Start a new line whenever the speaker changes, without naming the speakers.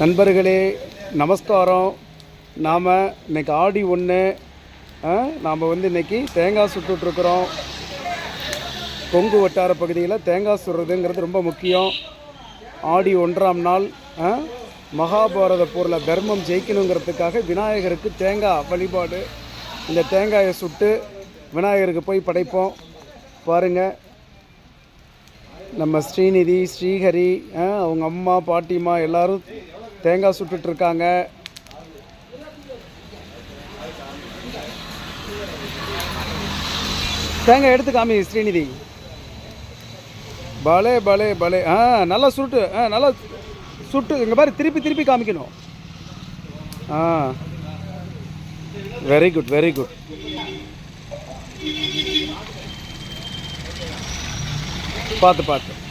நண்பர்களே நமஸ்காரம். நாம் இன்னைக்கு ஆடி ஒன்று நாம் வந்து இன்னைக்கு தேங்காய் சுட்டுட்ருக்குறோம். கொங்கு வட்டார பகுதியில் தேங்காய் சுடுறதுங்கிறது ரொம்ப முக்கியம். ஆடி ஒன்றாம் நாள் மகாபாரத போரில் தர்மம் ஜெயிக்கணுங்கிறதுக்காக விநாயகருக்கு தேங்காய் வழிபாடு. இந்த தேங்காயை சுட்டு விநாயகருக்கு போய் படைப்போம். பாருங்கள் நம்ம ஸ்ரீநிதி ஸ்ரீஹரி ஆ, அவங்க அம்மா பாட்டிம்மா எல்லாரும் தேங்காய் சுட்டுட்டு இருக்காங்க. தேங்காய் எடுத்து காமி ஸ்ரீநிதி. பலே பலே பலே. ஆ நல்லா சுட்டு ஆ நல்லா சுட்டு இங்கே பாரு திருப்பி திருப்பி காமிக்கணும். ஆ. வெரி குட் வெரி குட் पद पद